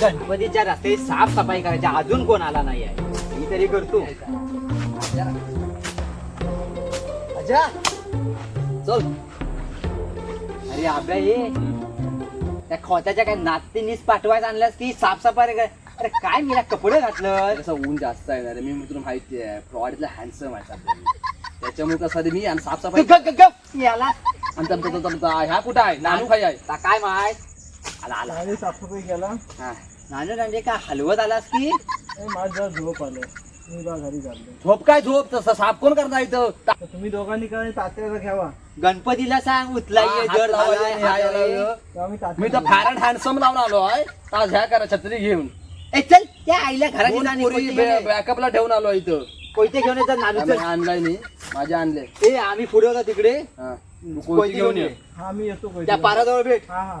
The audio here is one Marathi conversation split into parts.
गणपतीच्या रस्ते साफसफाई करायची. अजून कोण आला नाही आहे मी तरी करतो. अजा चल. अरे आपल्या ये. त्या खोत्याच्या काय नातीनीच पाठवायचं आणल्यास की साफसफाई कर? अरे काय मी कपडे घातलं कसं ऊन जास्त आहे ना रे मी तुला माहिती आहे प्रॉडीतला हँडसम आहे सध्या त्याच्यामुळे कसं रे मी आणि साफसफाई याला आणि ह्या कुठं आहे? नानू खाई आहे. ता काय माय? आला आला साफसफाई केला. हा. नानू म्हणजे काय हलवत आलास की? माझं झोप आलं मी बा घरी चाललो झोप काय झोप? तसं साफ कोण करता इथं? तर तुम्ही दोघांनी काय तात्याला घ्यावा. गणपतीला सांग हात जड ह्या. तेव्हा मी तर फॅर अँड हँडसम लावून आलो आहे तास ह्या करा छत्री घेऊन. ए चल त्या आईला घराची दोन जाणी पोरी कोयते घेऊन ये. बॅकअपला ठेवून आलो इथं. कोयते घेऊन येतात नानू आम्ही चल आणलाय मी माझे आणले. ए आम्ही पुढे होता तिकडे. हा. तू कोयते घेऊन ये? हा मी येतो त्या. पाराजवळ भेट. हा हा.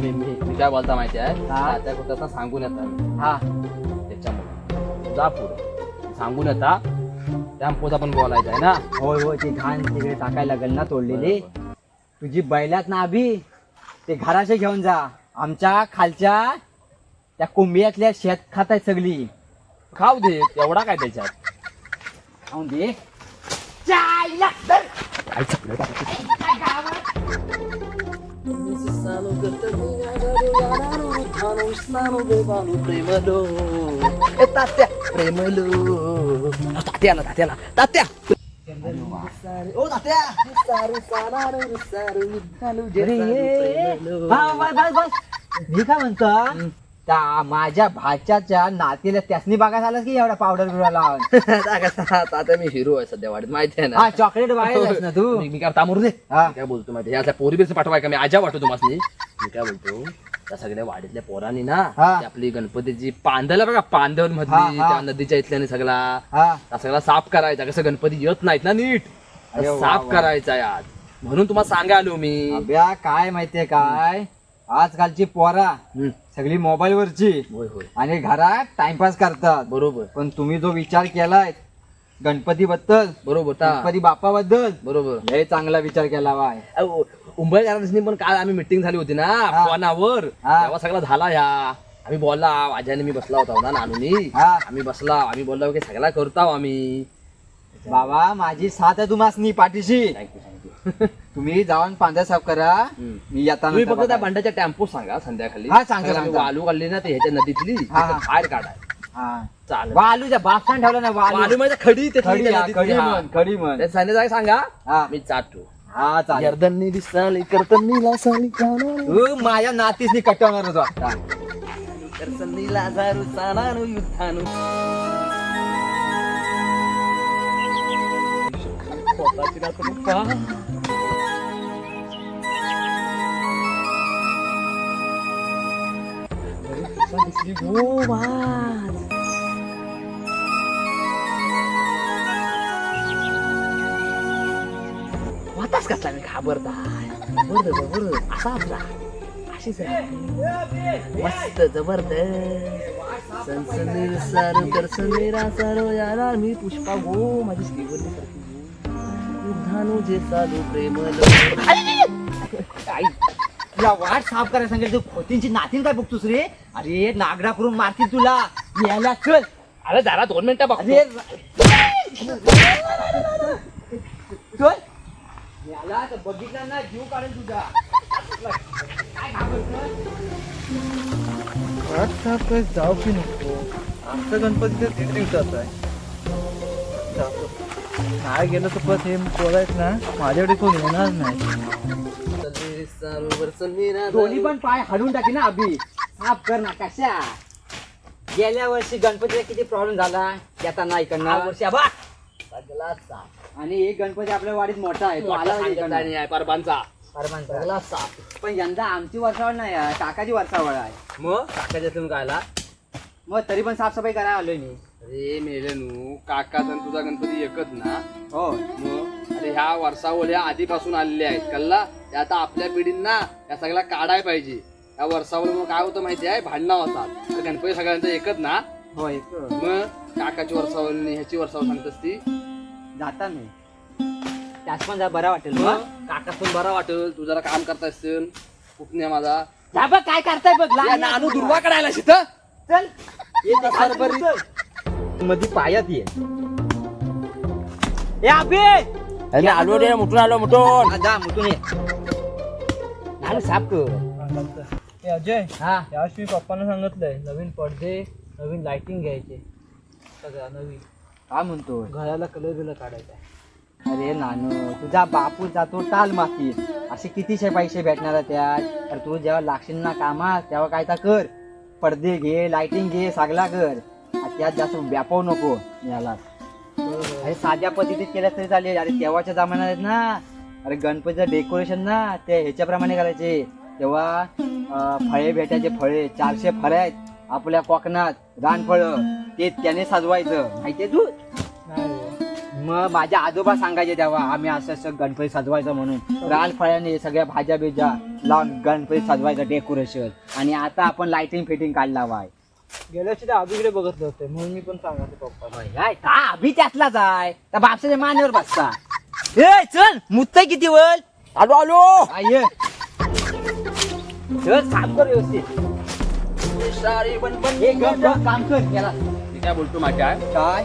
मी मी मी काय बोलता माहिती आहे? हा. त्या कुठं सांगून येतात हा. त्याच्यामुळे. जा पुढे. सांगून येता. टेम्पोचा पण बोलायचा आहे ना? होय होय ते घाण तिकडे टाकायला लागेल ना तोडलेली. तुझी बैलात ना अभि ते घराचे घेऊन जा. आमच्या खालच्या त्या कुंभियातल्या शेत खात आहे सगळी. खाऊ दे एवढा काय त्याच्यात? खाऊन दे. जायला तर. काय तात्या प्रेमलो. तात्याला तात्याला तात्या. ओ तात्या. अरे ये. हा, बस, बस, बस. मी काय म्हणतो? त्या माझ्या भाच्याच्या नातीला त्यासनी बघा झालं की एवढा पावडर बिवडर लावून? तात्या मी हिरो आहे सध्या वाटत माहिती आहे ना? हा चॉकलेट ना तू? मी मी काय तामूर दे हा. मी काय बोलतो माहिती यातल्या पोरी बिरचं पाठवाय का? मी आजा वाटतो तुम्हाला मी काय बोलतो? त्या सगळ्या वाडीतल्या पोरांनी ना हा. ती आपली गणपतीची पांदल बघा पांदल हा, मधली हा. त्या नदीच्या इथल्याने सगळा हा. त्या सगळा साफ करायचा कसं गणपती येत नाहीत ना नीट. अरे वा, साफ वा. करायचा यात. म्हणून तुम्हाला सांगा आलो मी. अभ्या काय माहितीये काय? आजकालची पोरा. सगळी मोबाईल वरची होय होय आणि घरात टाइमपास करतात बरोबर पण तुम्ही जो विचार केलाय गणपती बद्दल बरोबर ता. गणपती बाप्पाबद्दल बरोबर लय चांगला विचार केला बाय उंबळकरांनी पण काल आम्ही मिटिंग झाली होती ना हा. फोनावर हा. तेव्हा सगळा झाला ह्या आम्ही बोलला आज्याने मी बसला होता ना नानूनी हा. आम्ही बसला आम्ही बोललो की सगळा करतो आम्ही बाबा माझी साथ आहे तुम्हाला पाठीशी. थँक्यू थँक्यू तुम्ही जाऊन पांढरा साफ करा. मी येताना तुम्ही फक्त त्या बघा. भांड्याच्या टेम्पो सांगा संध्याकाळी. हा, आम्ही सांगतो. वालू काढली ना ते ह्याच्या नदीतली हा, हा. बाहेर काढाय. हा. चालेल. वालूच्या बापसान ठेवलं ना वालू. म्हणजे खडी ते खडी हा, खडी म्हण खडी म्हण. संध्याकाळी सांगा. हा. मी चाटू. हा चालेल. दिसाली करतनी लासाली तू माझ्या नातीसनी कटवणारच वाटता करतनी लाजारू सानानु युद्धानु. स्वतःची रात्र पहा. दिसली गो वाज. वाताच कसला मी घाबरताय बरं बरं असा आपला अशीच आहे मस्त जबरदस्त सनसनीर सारू कर सनेरा सारो यारा मी पुष्पा गो माझी श्रीवल्ली सारखी गो युद्धानु जे चालू प्रेमल आई तुला वाट साफ करायला सांगेल तू खोतींची नातीन काय बघतोस रे? अरे नागडा करून मारतील तुला. यायला चल. अरे जरा दोन मिनिटं बघ अरे चल. याला तर बघितलं ना जीव काढेल तुझा. काय घाबरतोय? वाट साफ काय जाऊ की नको. आमचा गणपती तर दीड दिवसाचा आहे नाही गेलं तर परत हे बोलायच ना? माझ्याकडे कोण येणार नाही. दोन्ही पण पाय हलवून टाकी ना अभि. साफ कर ना कशा? गेल्या वर्षी गणपतीला किती प्रॉब्लेम झाला? येताना इकडनं. वर्षी आबा. सगळा आणि एक गणपती आपल्या वाडीत मोठा आहे तो आला. आहे परबांचा. साफ पण यंदा आमची वर्षावळ नाही काकाची वर्षावळ आहे. मग? काकाच्या तुम्ही कायला मग तरी पण साफसफाई करायला आलोय मी. अरे मेले नू काका आणि तुझा गणपती एकच ना? हो. मग? अरे ह्या वर्षावल्या आधीपासून आलेल्या आहेत कल्ला ते आता आपल्या पिढींना या सगळ्या काढाय पाहिजे. या वर्षावल्यामुळे काय होतं माहिती आहे? भांडणं होतात. तर गणपती सगळ्यांचं एकच ना? हो एक मग? काकाची वर्षावली ह्याची वर्षावल सांगतस ती? जाता मी. त्यास पण जरा बरा वाटेल मग? मग काका पण बरा वाटेल. तू जरा काम करता असेल पुतण्या माझा. जा बघ काय करताय बघ या नानू दुर्वा काढायला शिथं चल. ये ते सरबरी. मध्ये पायात ये. ए अबे आलो रे मुठून आलो मुठून. हा, जा मुतून ये. साफ कर. ए अजय. हा. यावर्षी पप्पांना सांगितलंय नवीन पडदे नवीन लाइटिंग घ्यायचे. सगळं नवीन काय म्हणतो? घराला कलर बिलर काढायचा अरे नानू तुझा बापू जातो टाल मातीत असे कितीशे पैसे भेटणार आहे त्यात तर तू जेव्हा लागशील ना कामात तेव्हा काय तर कर. पडदे घे लाइटिंग घे सागला कर. त्यात जास्त व्यापव नको याला. अरे साध्या पद्धतीत केल्या तरी चालेल. अरे तेव्हाच्या जमान्यात आहेत ना अरे गणपतीचं डेकोरेशन ना ते ह्याच्याप्रमाणे करायचे. तेव्हा फळे भेटायचे फळे. चारशे फळे आहेत आपल्या कोकणात रानफळ. ते त्याने सजवायचं. माहितीये तू? मग माझ्या आजोबा सांगायचे तेव्हा आम्ही असं असं गणपती सजवायचं म्हणून. रान फळ्याने सगळ्या भाज्या बिज्या लावून गणपती सजवायचं डेकोरेशन आणि आता आपण लाइटिंग फिटिंग काढला वाय गेल्या वर्षी ते अभिकडे बघितलं होतं म्हणून मी पण सांगायचं पप्पा काय? का अभि त्यातलाच आहे? त्या बापसाच्या मानेवर बसता. ए चल मुत्तय किती वर आलो आलो. आय चल काम कर व्यवस्थित. सारी पण पण हे गप गप काम कर. याला मी काय बोलतो आहे? काय?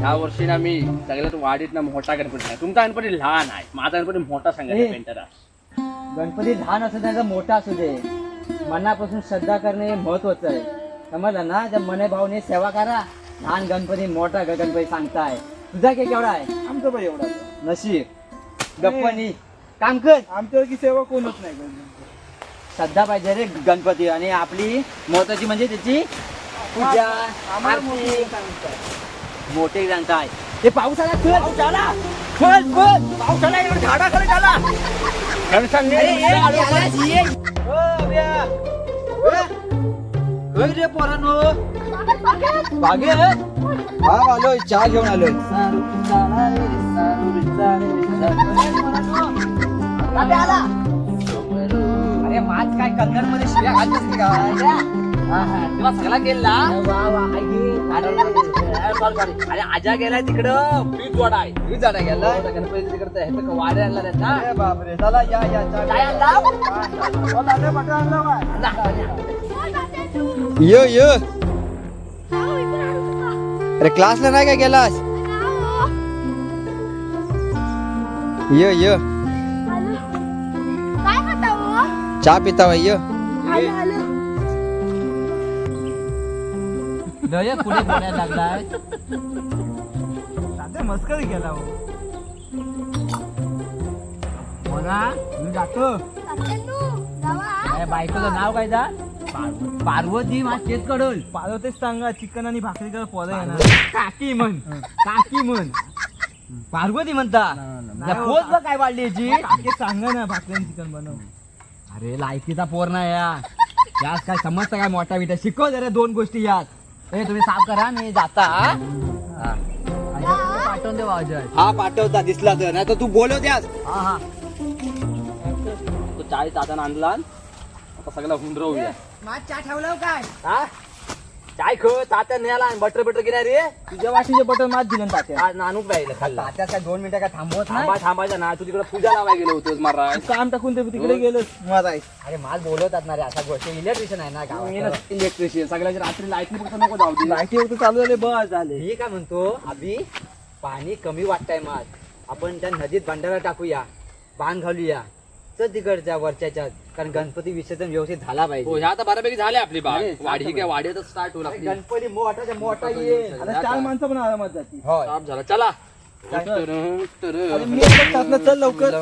या वर्षी ना मी सगळ्यात वाढीत ना मोठा गणपती आहे तुमचा गणपती लहान आहे. माझा गणपती मोठा. सांगायचा पेंटर गणपती लहान असू दे का मोठा असू दे. मनापासून श्रद्धा करणे हे महत्वाचं आहे. समजलं ना? त्या मने भावने सेवा करा. लहान गणपती मोठा ग- गणपती सांगताय. तुझा काय केवढा आहे. आमचं पण एवढा नशीब. गप्पनी काम कर. आमच्यावरची सेवा कोणच नाही श्रद्धा पाहिजे रे गणपती. आणि आपली महत्वाची म्हणजे त्याची पूजा आरती. मोठे ग्रंथ आहे. ते पाऊस आला चल पाऊस आला चल चल पाऊस आला एवढं झाडाखाली झाला आलास, ये. होय रे पोरांनो. बागे? हा आलोय. चहा घेऊन आलोय. अरे माझ काय कन्नडमध्ये शिव्या घालत असते का तुला सगळा गेला. अरे आजा गेलाय तिकडं. पीठ वाडा आहे. जाण्या गेला. गणपती तिकडे ह्याचं वाडे आणला आहेत ना बापरे. चला या या काय आणला? यो यो. अरे क्लासला नाही काय गेलास? यो यो. हो? चहा पिता यो. लय पुढे बोलायला लागलाय? मस्करी केला हो. मोना मी जातो. अरे बायकोचं नाव काय जा पार्वती. माझ चेत कडल पार्वतीच सांगा चिकन आणि भाकरी करा पोरं येणार. काकी म्हण. काकी म्हण. पार्वती म्हणता. हो. पोच बघ काय वाढली याची? काकी सांगा ना भाकरी आणि चिकन बनव. अरे लायकीचा पोर ना या यास काय समजतं काय मोठा बिटा? शिकव जरा दोन गोष्टी यात. ए तुम्ही साफ करा मी जाता हा? हा. पाठवून दे बा, अजय हा पाठवता दिसला तर. नाही तर तू बोलव द्यास हा हा. तो चाळीस दादा आणला. आता सगळा हुंडरवूया माझ चहा ठेवलं काय? हा? चाय ख तात्या नेला बटर बटर गेला रे तुझ्या वाशीचे बटर मात दिलं ना तात्या. आज नानूक राहिलं खाल्ला. तात्या काय दोन मिनिटं काय थांबवत नाही? थांबा थांबायचं ना. तू तिकडे पूजा लावायला गेलो होतोस महाराज. काम टाकून ते तिकडे गेलो माझा अरे माल बोलवतात ना रे असा गोष्ट इलेक्ट्रिशियन आहे ना गावात. इलेक्ट्रिशियन सगळ्याची रात्री लाइट फक्त नको जाऊ दे. लाईटी चालू झाले बस झाले. मी काय म्हणतो अभि पाणी कमी वाटतंय मात आपण त्या नदीत भांडारा टाकूया बांध घालूया. चल तिकडच्या वरच्याच्या कारण गणपती विसर्जन व्यवस्थित झाला हो पाहिजे ह्या आता बऱ्यापैकी झाल्या आपली बाग. वाढी ही काय वाढी आता स्टार्ट होईल आपली. गणपती मोठा येईल. आता चार माणसं पण आरामात जातील. होय. साफ झाला. चला. मी चल लवकर.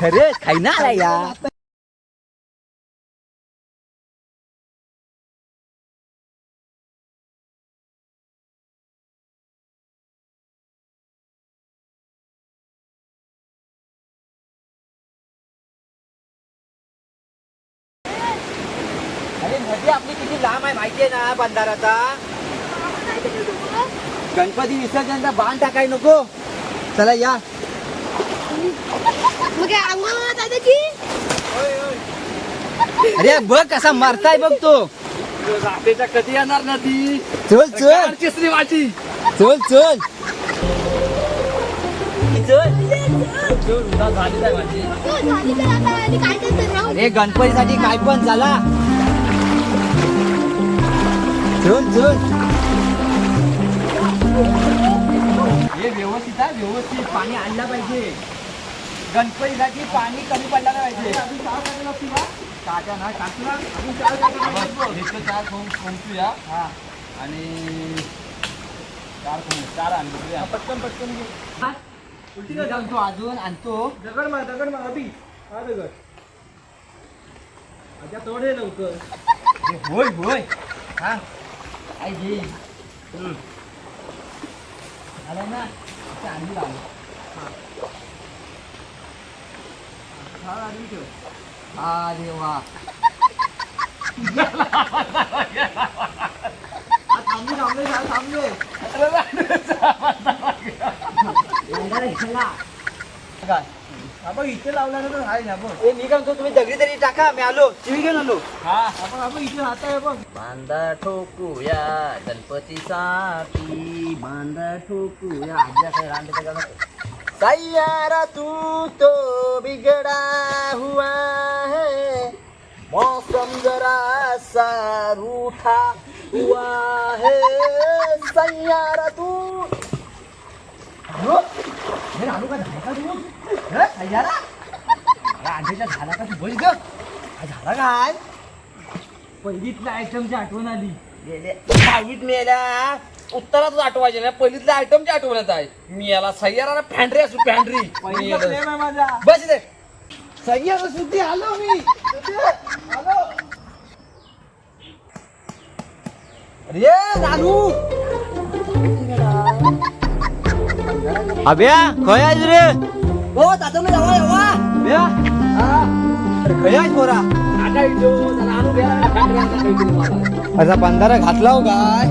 खरे खाईना आला या. अरे नदी आपली किती लांब आहे माहितीये ना बंधाराचा? गणपती विसर्जनचा बाण टाकाय नको. चला या. मग काय आंघोळ दादाची अरे बघ कसा मारताय बघ तो. रात्रीच्या कधी येणार ना ती चल चल. तिसरी माझी चल चल. चल. झाली माझी. हो, अरे गणपतीसाठी काय पण झाला. चल चल. हे व्यवस्थित आहे व्यवस्थित. पाणी आणलं पाहिजे. गणपतीसाठी पाणी कमी पडलं नाही पाहिजे. ताज्या ना टाकला इथं चार कोंब कोंबूया हा. आणि चार कोंब चार आणूया पटकन पटकन घे. उलटी आणतो अजून आणतो? दगड मार दगड मार अभि. हा दगड. आता तोडे लवकर. हे होय होय. हा. काय घे आलाय ना इथे आणली लावलं हा आणली ठेव अरे वा हा, थांबले थांबले झालं थांबले बंधारा घेतला. काय हा इथे लावला आहे ना बघ ए मी काय म्हणतो तुम्ही दगडी तरी टाका मी आलो. चिवी घेऊन आलो. हा आपण आपण इथे हात आहे बघ बांधा ठोकूया गणपतीसाठी बांधा ठोकूया. आजी रांडे सैयारा तू तो बिगड़ा हुआ है. मौसम जरा सा रूठा हुआ है. सैयारा तू हे रानू का तू? हे, आंधीच्या झाला? का तू? बोल ग. हा झाला काय पहिलीतल्या आयटमची आठवण आली. गेले. दहावीत मेल्या उत्तरातच आठवायचे ना पहिलीतल्या आयटमची आठवण्यात आहे. मी याला सह्यारा फॅन्ड्री असू माझा. बस इथे. सैयारा सुद्धी आलो मी. आलो. अरे रानू अभ्या खय आहेस रे. हो तातो मी जावा जावा अभ्या अरे खय आहेस पोरा. आता इथं जरा आणून घ्या, फॅन्ड्री आणून काहीतरी मला. असा बंधारा घातला हो काय?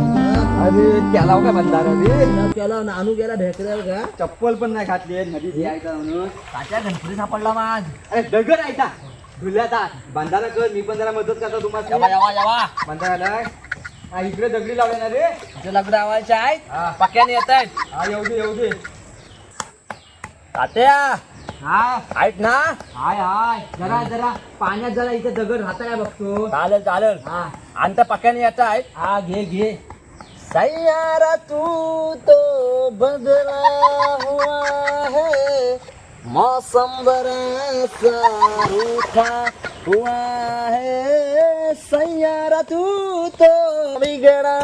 अरे त्याला हो काय बंधारा रे? त्याला नानू गेला भेकऱ्यावर का चप्पल पण नाही घातली नदीत यायचा म्हणून. तात्या गणपती सापडला माझ. अरे दगड आहे धुल्याचा बंधारा कर मी पण जरा मदत करतो यावा तुम्हाला यावा यावा बंधाराला हा इकडे दगडी लावले ना रे. तुझे लग्न आवायचे आहेत. पक्याने येत आहेत हा येऊ दे येऊ दे. तात्या! हा आहेत ना. हाय हाय. जरा जरा. पाण्यात जरा इथे दगड राहता बघतो? चालेल चालेल. हा आणि पक्याने येत आहेत हा घे घे. सैयारा तू तो बदला हुआ है. मौसम बड़ा सा रूठा हुआ है. सैयारा तू तो बिगड़ा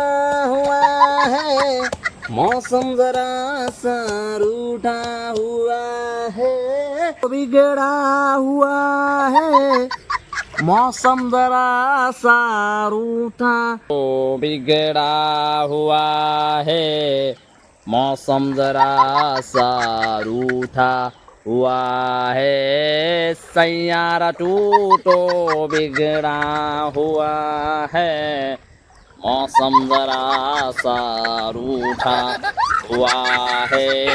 हुआ है. मौसम जरा सा रूठा हुआ है, बिगड़ा हुआ है। मौसम जरा सा रूठा तो बिगड़ा हुआ है। मौसम जरा सा रूठा हुआ है। सैयारा टू तो बिगड़ा हुआ है। मौसम जरा सा रूठा हुआ है।